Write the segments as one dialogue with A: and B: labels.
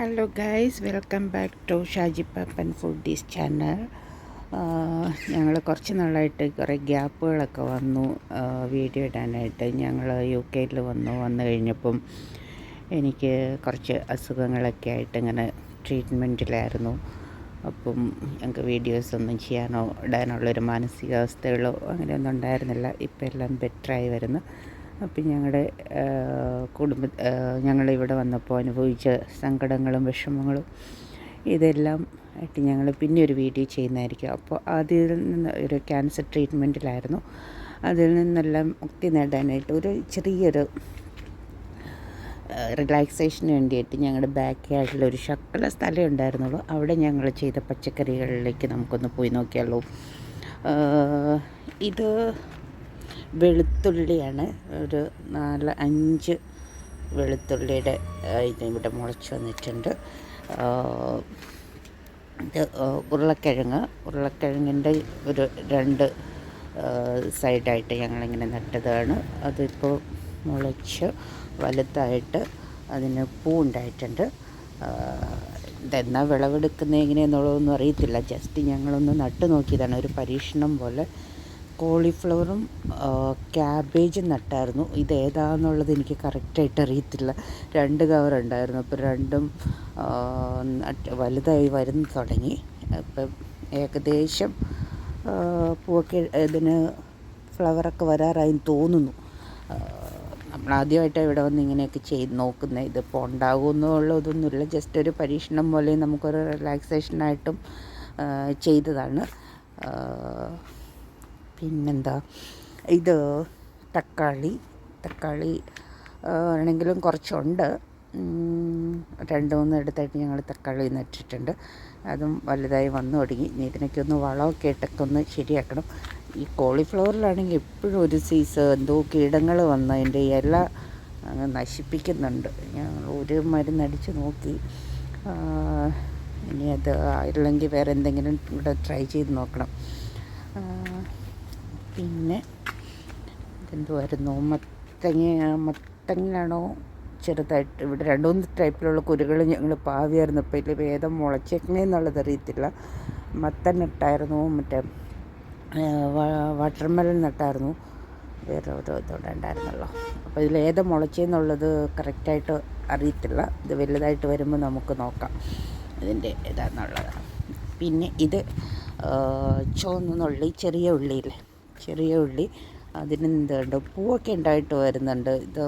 A: Hello guys welcome back to Shaji Pappan foodies channel ഞങ്ങൾ കുറച്ച് നാളായിട്ട് കുറേ ഗ്യാപ്പുകളൊക്കെ വന്നു വീഡിയോ ഇടാനായിട്ട്. ഞങ്ങൾ യു കെയിൽ വന്നു. വന്നു കഴിഞ്ഞപ്പം എനിക്ക് കുറച്ച് അസുഖങ്ങളൊക്കെ ആയിട്ട് ഇങ്ങനെ ട്രീറ്റ്മെന്റിലായിരുന്നു. അപ്പം ഞങ്ങൾക്ക് വീഡിയോസ് ഒന്നും ചെയ്യാനോ ഇടാനുള്ളൊരു മാനസികാവസ്ഥകളോ അങ്ങനെയൊന്നും ഉണ്ടായിരുന്നില്ല. ഇപ്പം എല്ലാം ബെറ്ററായി വരുന്നു. അപ്പം ഞങ്ങളുടെ കുടുംബ ഞങ്ങളിവിടെ വന്നപ്പോൾ അനുഭവിച്ച സങ്കടങ്ങളും വിഷമങ്ങളും ഇതെല്ലാം ആയിട്ട് ഞങ്ങൾ പിന്നെ ഒരു വീഡിയോ ചെയ്യുന്നതായിരിക്കും. അപ്പോൾ അതിൽ നിന്ന് ഒരു ക്യാൻസർ ട്രീറ്റ്മെന്റിലായിരുന്നു അതിൽ നിന്നെല്ലാം മുക്തി നേടാനായിട്ട് ഒരു ചെറിയൊരു റിലാക്സേഷന് വേണ്ടിയിട്ട് ഞങ്ങളുടെ ബാക്ക് യാർഡിൽ ഒരു ശക്കല സ്ഥലം ഉണ്ടായിരുന്നുള്ളൂ. അവിടെ ഞങ്ങൾ ചെയ്ത പച്ചക്കറികളിലേക്ക് നമുക്കൊന്ന് പോയി നോക്കിയാലോ. ഇത് വെളുത്തുള്ളിയാണ്. ഒരു നാല് അഞ്ച് വെളുത്തുള്ളിയുടെ ഇത് ഇവിടെ മുളച്ച് വന്നിട്ടുണ്ട്. ഇത് ഉരുളക്കിഴങ്ങ്. ഉരുളക്കിഴങ്ങിന്റെ ഒരു രണ്ട് സൈഡായിട്ട് ഞങ്ങളിങ്ങനെ നട്ടതാണ്. അതിപ്പോൾ മുളച്ച് വലുതായിട്ട് അതിന് പൂ ഉണ്ടായിട്ടുണ്ട് ഇതെന്നാ വിളവെടുക്കുന്നത് എങ്ങനെയെന്നുള്ളതൊന്നും അറിയത്തില്ല. ജസ്റ്റ് ഞങ്ങളൊന്ന് നട്ട് നോക്കിയതാണ് ഒരു പരീക്ഷണം പോലെ കോളിഫ്ലവറും ക്യാബേജും നട്ടായിരുന്നു. ഇത് ഏതാണെന്നുള്ളത് എനിക്ക് കറക്റ്റായിട്ട് അറിയത്തില്ല. രണ്ട് കവർ ഉണ്ടായിരുന്നു. അപ്പോൾ രണ്ടും വലുതായി വരുന്നു തുടങ്ങി. അപ്പം ഏകദേശം പൂവൊക്കെ ഇതിന് ഫ്ലവറൊക്കെ വരാറായി തോന്നുന്നു. നമ്മൾ ആദ്യമായിട്ട് ഇവിടെ വന്ന് ഇങ്ങനെയൊക്കെ ചെയ്ത് നോക്കുന്നത്. ഇതിപ്പോൾ ഉണ്ടാകുമെന്നുള്ളതൊന്നുമില്ല ജസ്റ്റ് ഒരു പരീക്ഷണം പോലെ നമുക്കൊരു റിലാക്സേഷനായിട്ടും ചെയ്തതാണ്. പിന്നെന്താ? ഇത് തക്കാളി. തക്കാളി ആണെങ്കിലും കുറച്ചുണ്ട്. രണ്ട് മൂന്ന് ഇടത്തായിട്ട് ഞങ്ങൾ തക്കാളി നട്ടിട്ടുണ്ട് അതും വലുതായി വന്നു തുടങ്ങി. ഇനി ഇതിനൊക്കെ ഒന്ന് വളമൊക്കെ ഇട്ടൊക്കെ ഒന്ന് ശരിയാക്കണം. ഈ കോളിഫ്ലവറിലാണെങ്കിൽ എപ്പോഴും ഒരു സീസ് എന്തോ കീടങ്ങൾ വന്ന് അതിന്റെ ഇല നശിപ്പിക്കുന്നുണ്ട്. ഞങ്ങൾ ഒരു മരുന്നടിച്ച് നോക്കി. ഇനി അത് ആയില്ലെങ്കിൽ വേറെ എന്തെങ്കിലും ഇവിടെ ട്രൈ ചെയ്ത് നോക്കണം. പിന്നെ ഇതെന്തുമായിരുന്നു മത്തങ്ങ മത്തങ്ങയാണോ ചെറുതായിട്ട് ഇവിടെ രണ്ട് മൂന്ന് ടൈപ്പിലുള്ള കുരുകൾ ഞങ്ങൾ പാവിയായിരുന്നു. അപ്പോൾ ഇതിൽ വേദം മുളച്ചേക്കണേന്നുള്ളത് അറിയത്തില്ല. മത്തൻ നട്ടായിരുന്നു മറ്റേ വാട്ടർമെലൺ നട്ടായിരുന്നു വേറെ ഓരോ ഇതോടെ ഉണ്ടായിരുന്നല്ലോ. അപ്പോൾ ഇതിൽ ഏത് മുളച്ചെന്നുള്ളത് കറക്റ്റായിട്ട് അറിയത്തില്ല. ഇത് വലുതായിട്ട് വരുമ്പോൾ നമുക്ക് നോക്കാം. ഇതിന്റെ ഏതാണെന്നുള്ളത് പിന്നെ ഇത് ചുവന്നുള്ളി ചുവന്ന ചെറിയ ഉള്ളിയില്ലേ? ചെറിയ ഉള്ളി അതിന് എന്തുണ്ട് പൂവൊക്കെ ഉണ്ടായിട്ട് വരുന്നുണ്ട്. ഇത്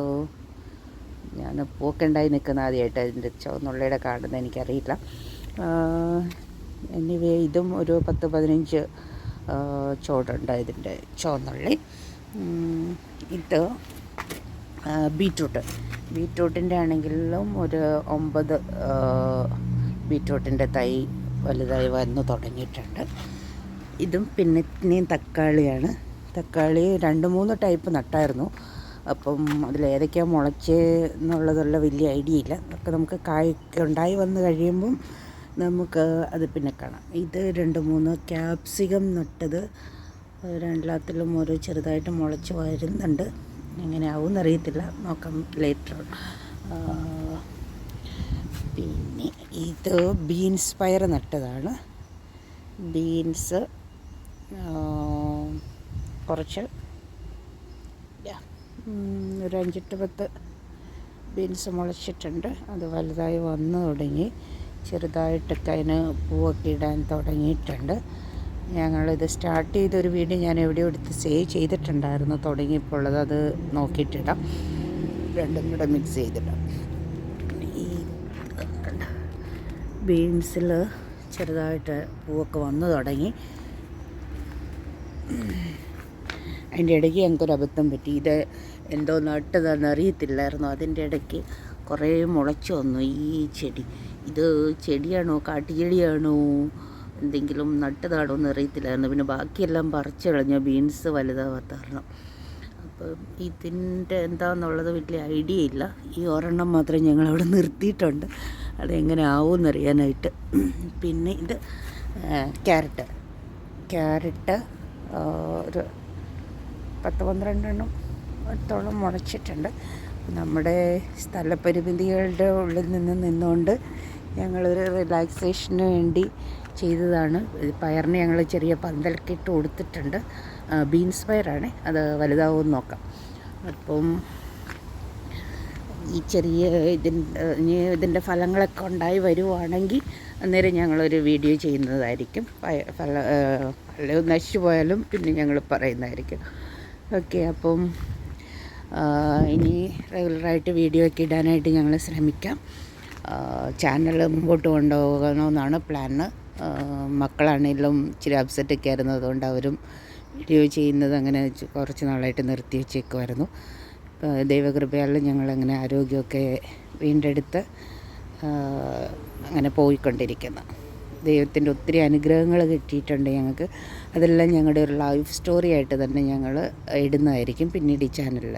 A: ഞാൻ പൂവൊക്കെ ഉണ്ടായി നിൽക്കുന്ന ആദ്യമായിട്ട് അതിന്റെ ചുവന്നുള്ളിയുടെ കാണുന്നത് എനിക്കറിയില്ല. എനിവേ ഇതും ഒരു പത്ത് പതിനഞ്ച് ചോടുണ്ട് ഇതിന്റെ ചുവന്നുള്ളി. ഇത് ബീറ്റ്റൂട്ട്. ബീറ്റ്റൂട്ടിന്റെ ആണെങ്കിലും ഒരു ഒമ്പത് ബീറ്റ്റൂട്ടിന്റെ തൈ വലുതായി വന്ന് തുടങ്ങിയിട്ടുണ്ട്. ഇതും പിന്നെ ഇനിയും തക്കാളിയാണ്. തക്കാളി രണ്ട് മൂന്ന് ടൈപ്പ് നട്ടായിരുന്നു. അപ്പം അതിലേതൊക്കെയാണ് മുളച്ച് എന്നുള്ളതുള്ള വലിയ ഐഡിയ ഇല്ല. അതൊക്കെ നമുക്ക് കായൊക്കെ ഉണ്ടായി വന്ന് കഴിയുമ്പം നമുക്ക് അത് പിന്നെ കാണാം. ഇത് രണ്ട് മൂന്ന് ക്യാപ്സികം നട്ടത്. രണ്ടാത്തിലും ഓരോ ചെറുതായിട്ട് മുളച്ച് വരുന്നുണ്ട്. എങ്ങനെ ആവും അറിയത്തില്ല. നോക്കാം ലേറ്റർ പിന്നെ ഇത് ബീൻസ് പയർ നട്ടതാണ്. ബീൻസ് കുറച്ച്. ഒരു അഞ്ചെട്ട് പത്ത് ബീൻസ് മുളച്ചിട്ടുണ്ട്. അത് വലുതായി വന്നു തുടങ്ങി. ചെറുതായിട്ടൊക്കെ അതിന് പൂവൊക്കെ ഇടാൻ തുടങ്ങിയിട്ടുണ്ട്. ഞങ്ങളിത് സ്റ്റാർട്ട് ചെയ്തൊരു വീഡിയോ ഞാൻ എവിടെയോ എടുത്ത് സേവ് ചെയ്തിട്ടുണ്ടായിരുന്നു. തുടങ്ങിയപ്പോൾ ഉള്ളത് അത് നോക്കിയിട്ടിടാം. രണ്ടും കൂടെ മിക്സ് ചെയ്തിടാം. ഈ ബീൻസിൽ ചെറുതായിട്ട് പൂവൊക്കെ വന്നു തുടങ്ങി. അതിന്റെ ഇടയ്ക്ക് ഞങ്ങൾക്കൊരു അബദ്ധം പറ്റി. ഇത് എന്തോ നട്ടതാണെന്ന് അറിയത്തില്ലായിരുന്നു. അതിന്റെ ഇടയ്ക്ക് കുറേ മുളച്ചു വന്നു ഈ ചെടി. ഇത് ചെടിയാണോ കാട്ടുചെടിയാണോ എന്തെങ്കിലും നട്ടതാണോ എന്ന് അറിയത്തില്ലായിരുന്നു. പിന്നെ ബാക്കിയെല്ലാം പറിച്ചു കളഞ്ഞു. ബീൻസ് വലുതാവാത്ത കാരണം. അപ്പം ഇതിന്റെ എന്താണെന്നുള്ളത് വലിയ ഐഡിയ ഇല്ല. ഈ ഒരെണ്ണം മാത്രം ഞങ്ങൾ അവിടെ നിർത്തിയിട്ടുണ്ട്. അതെങ്ങനെ ആവുമെന്നറിയാനായിട്ട് പിന്നെ ഇത് ക്യാരറ്റ്. ക്യാരറ്റ് ഒരു പത്ത് പന്ത്രണ്ടെണ്ണം അടുത്തോളം മുളച്ചിട്ടുണ്ട് നമ്മുടെ സ്ഥലപരിമിതികളുടെ ഉള്ളിൽ നിന്ന് നിന്നുകൊണ്ട് ഞങ്ങളൊരു റിലാക്സേഷന് വേണ്ടി ചെയ്തതാണ്. പയറിന് ഞങ്ങൾ ചെറിയ പന്തലൊക്കെ ഇട്ട് കൊടുത്തിട്ടുണ്ട് ബീൻസ് പയറാണ്. അത് വലുതാവും നോക്കാം. അപ്പം ഈ ചെറിയ ഇതിന്റെ ഇതിന്റെ ഫലങ്ങളൊക്കെ ഉണ്ടായി വരുവാണെങ്കിൽ അന്നേരം ഞങ്ങളൊരു വീഡിയോ ചെയ്യുന്നതായിരിക്കും. ഫലം നശിച്ചു പോയാലും പിന്നെ ഞങ്ങൾ പറയുന്നതായിരിക്കും. ഓക്കെ അപ്പം ഇനി റെഗുലറായിട്ട് വീഡിയോ ഒക്കെ ഇടാനായിട്ട് ഞങ്ങൾ ശ്രമിക്കാം. ചാനൽ മുമ്പോട്ട് കൊണ്ടുപോകണമെന്നാണ് പ്ലാന് മക്കളാണെങ്കിലും ഇച്ചിരി അപ്സെറ്റൊക്കെ ആയിരുന്നു അതുകൊണ്ട് അവരും വീഡിയോ ചെയ്യുന്നത് അങ്ങനെ കുറച്ച് നാളായിട്ട് നിർത്തി വെച്ചേക്കുമായിരുന്നു ദൈവകൃപയാലും ഞങ്ങളങ്ങനെ ആരോഗ്യമൊക്കെ വീണ്ടെടുത്ത് അങ്ങനെ പോയിക്കൊണ്ടിരിക്കുന്നത് ദൈവത്തിന്റെ ഒത്തിരി അനുഗ്രഹങ്ങൾ കിട്ടിയിട്ടുണ്ട് ഞങ്ങൾക്ക്. അതെല്ലാം ഞങ്ങളുടെ ഒരു ലൈഫ് സ്റ്റോറി ആയിട്ട് തന്നെ ഞങ്ങൾ ഇടുന്നതായിരിക്കും പിന്നീട് ഈ ചാനലിൽ